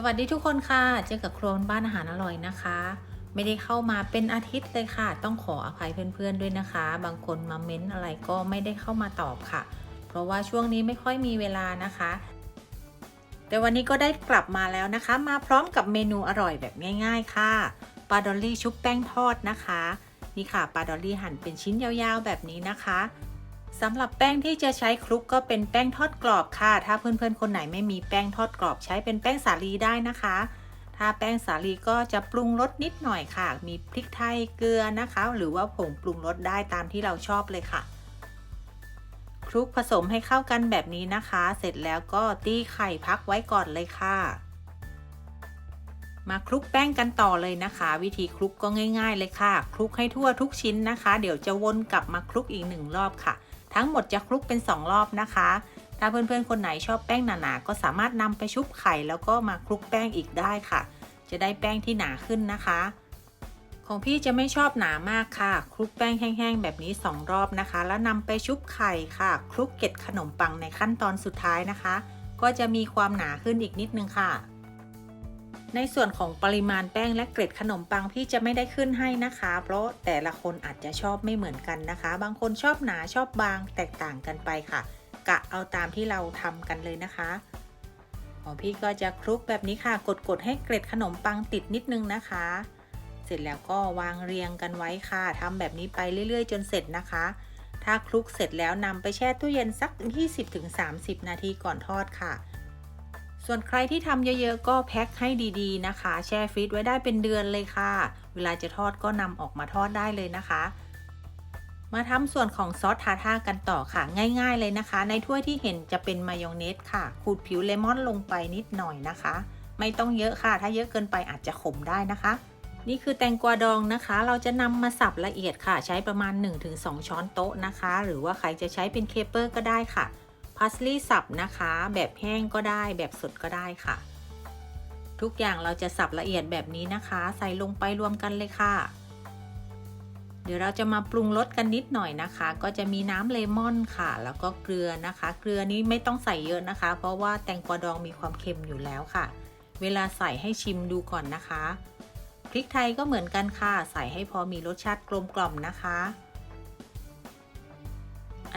สวัสดีทุกคนค่ะ เจอกับครัวบ้านอาหารอร่อยนะคะ ไม่ได้เข้ามาเป็นอาทิตย์เลยค่ะ ต้องขออภัยเพื่อนๆด้วยนะคะ บางคนมาเม้นอะไรก็ไม่ได้เข้ามาตอบค่ะ เพราะว่าช่วงนี้ไม่ค่อยมีเวลานะคะ แต่วันนี้ก็ได้กลับมาแล้วนะคะ มาพร้อมกับเมนูอร่อยแบบง่าย ๆ ค่ะปลาดอลลี่ชุบแป้งทอดนะคะ นี่ค่ะปลาดอลลี่หั่นเป็นชิ้นยาวๆแบบนี้นะคะ สำหรับแป้งที่จะใช้คลุกก็เป็นแป้งทอดกรอบค่ะ ถ้าเพื่อนๆคนไหนไม่มีแป้งทอดกรอบใช้เป็นแป้งสาลีได้นะคะ ถ้าแป้งสาลีก็จะปรุงรสนิดหน่อยค่ะ มีพริกไทยเกลือนะคะ หรือว่าผงปรุงรสได้ตามที่เราชอบเลยค่ะ คลุกผสมให้เข้ากันแบบนี้นะคะ เสร็จแล้วก็ตีไข่พักไว้ก่อนเลยค่ะ มาคลุกแป้งกันต่อเลยนะคะ วิธีคลุกก็ง่าย ๆ เลยค่ะ คลุกให้ทั่วทุกชิ้นนะคะ เดี๋ยวจะวนกลับมาคลุกอีกหนึ่งรอบค่ะ ทั้งหมดจะคลุกเป็น 2 รอบนะคะ ถ้าเพื่อนๆคนไหนชอบแป้งหนาๆ ก็สามารถนำไปชุบไข่แล้วก็มาคลุกแป้งอีกได้ค่ะ จะได้แป้งที่หนาขึ้นนะคะ ของพี่จะไม่ชอบหนามากค่ะ คลุกแป้งแห้งๆ แบบนี้ 2 รอบนะคะ แล้วนำไปชุบไข่ค่ะ คลุกเกล็ดขนมปังในขั้นตอนสุดท้ายนะคะ ก็จะมีความหนาขึ้นอีกนิดนึงค่ะ ในส่วนของปริมาณแป้งและเกล็ดขนมปังพี่จะไม่ได้ขึ้นให้นะคะ เพราะแต่ละคนอาจจะชอบไม่เหมือนกันนะคะ บางคนชอบหนาชอบบางแตกต่างกันไปค่ะ กะเอาตามที่เราทำกันเลยนะคะของพี่ก็จะคลุกแบบนี้ค่ะ กดๆให้เกล็ดขนมปังติดนิดนึงนะคะ เสร็จแล้วก็วางเรียงกันไว้ค่ะทำแบบนี้ไปเรื่อย ๆ จนเสร็จนะคะ ถ้าคลุกเสร็จแล้วนำไปแช่ตู้เย็นสัก 20-30 นาทีก่อนทอดค่ะ ส่วนใครที่ทำเยอะๆ ก็แพ็คให้ดีๆนะคะ แช่ฟรีซไว้ได้เป็นเดือนเลยค่ะ เวลาจะทอดก็นำออกมาทอดได้เลยนะคะ มาทำส่วนของซอสทาท่ากันต่อค่ะ ง่าย ๆเลยนะคะ ในถ้วยที่เห็นจะเป็นมายองเนสค่ะ ขูดผิวเลมอนลงไปนิดหน่อยนะคะ ไม่ต้องเยอะค่ะ ถ้าเยอะเกินไปอาจจะขมได้นะคะ นี่คือแตงกวาดองนะคะ เราจะนำมาสับละเอียดค่ะ ใช้ประมาณ 1-2 ช้อนโต๊ะนะคะ หรือว่าใครจะใช้เป็นเคเปอร์ก็ได้ค่ะ พาสลีย์สับนะคะ แบบแห้งก็ได้แบบสดก็ได้ค่ะ ทุกอย่างเราจะสับละเอียดแบบนี้นะคะ ใส่ลงไปรวมกันเลยค่ะ เดี๋ยวเราจะมาปรุงรสกันนิดหน่อยนะคะ ก็จะมีน้ำเลมอนค่ะ แล้วก็เกลือนะคะ เกลือนี้ไม่ต้องใส่เยอะนะคะ เพราะว่าแตงกวาดองมีความเค็มอยู่แล้วค่ะ เวลาใส่ให้ชิมดูก่อนนะคะพริกไทยก็เหมือนกันค่ะ ใส่ให้พอมีรสชาติกลมกล่อมนะคะ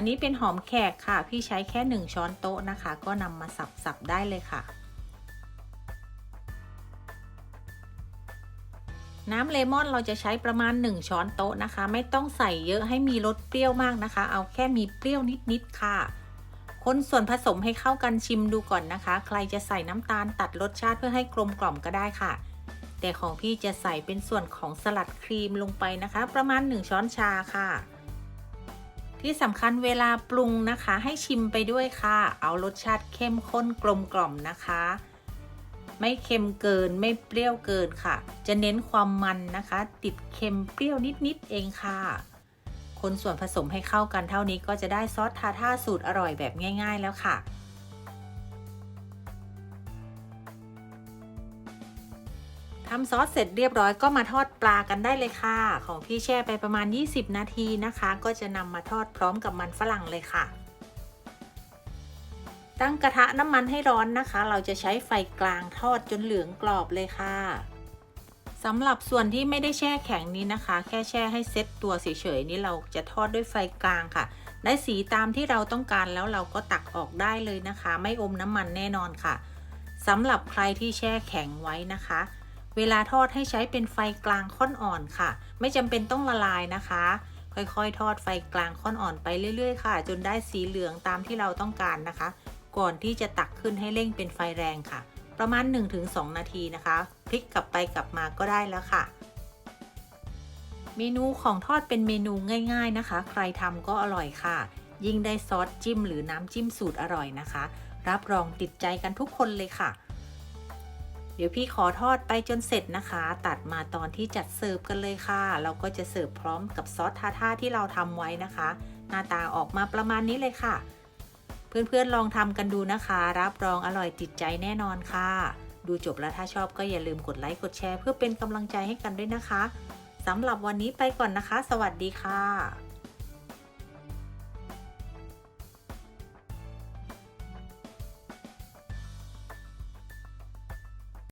อันนี้เป็นหอมแขกค่ะ พี่ใช้แค่ 1 ช้อนโต๊ะนะคะ ก็นำมาสับๆได้เลยค่ะ น้ำเลมอนเราจะใช้ประมาณ 1 ช้อนโต๊ะนะคะ ไม่ต้องใส่เยอะให้มีรสเปรี้ยวมากนะคะ เอาแค่มีเปรี้ยวนิดๆค่ะ คนส่วนผสมให้เข้ากันชิมดูก่อนนะคะ ใครจะใส่น้ำตาลตัดรสชาติเพื่อให้กลมกล่อมก็ได้ค่ะแต่ของพี่จะใส่เป็นส่วนของสลัดครีมลงไปนะคะ ประมาณ 1 ช้อนชาค่ะ ที่สำคัญเวลาปรุงนะคะ ให้ชิมไปด้วยค่ะ เอารสชาติเข้มข้นกลมกล่อมนะคะ ไม่เค็มเกินไม่เปรี้ยวเกินค่ะ จะเน้นความมันนะคะ ติดเค็มเปรี้ยวนิดๆเองค่ะ คนส่วนผสมให้เข้ากันเท่านี้ก็จะได้ซอสทาท่าสูตรอร่อยแบบง่าย ๆ แล้วค่ะ ทำซอสเสร็จเรียบร้อยก็มาทอดปลากันได้เลยค่ะ ของพี่แช่ไปประมาณ 20 นาทีนะคะ ก็จะนำมาทอดพร้อมกับมันฝรั่งเลยค่ะ ตั้งกระทะน้ำมันให้ร้อนนะคะ เราจะใช้ไฟกลางทอดจนเหลืองกรอบเลยค่ะสำหรับส่วนที่ไม่ได้แช่แข็งนี้นะคะ แค่แช่ให้เซ็ตตัวเฉยๆนี่เราจะทอดด้วยไฟกลางค่ะ ได้สีตามที่เราต้องการแล้วเราก็ตักออกได้เลยนะคะ ไม่อมน้ำมันแน่นอนค่ะสำหรับใครที่แช่แข็งไว้นะคะ เวลาทอดให้ใช้เป็นไฟกลางค่อนอ่อนค่ะ ไม่จำเป็นต้องละลายนะคะ ค่อยๆ ทอดไฟกลางค่อนอ่อนไปเรื่อยๆ ค่ะ จนได้สีเหลืองตามที่เราต้องการนะคะ ก่อนที่จะตักขึ้นให้เร่งเป็นไฟแรงค่ะ ประมาณ 1-2 นาทีนะคะ พลิกกลับไปกลับมาก็ได้แล้วค่ะ เมนูของทอดเป็นเมนูง่าย ๆนะคะ ใครทำก็อร่อยค่ะ ยิ่งได้ซอสจิ้มหรือน้ำจิ้มสูตรอร่อยนะคะ รับรองติดใจกันทุกคนเลยค่ะ ดี๋ยวพี่ขอทอดไปจนเสร็จนะคะ ตัดมาตอนที่จัดเสิร์ฟกันเลยค่ะ เราก็จะเสิร์ฟพร้อมกับซอสทาท่าที่เราทำไว้นะคะ หน้าตาออกมาประมาณนี้เลยค่ะ เพื่อนๆลองทำกันดูนะคะ รับรองอร่อยติดใจแน่นอนค่ะ ดูจบแล้วถ้าชอบก็อย่าลืมกดไลค์กดแชร์เพื่อเป็นกำลังใจให้กันด้วยนะคะสำหรับวันนี้ไปก่อนนะคะ สวัสดีค่ะ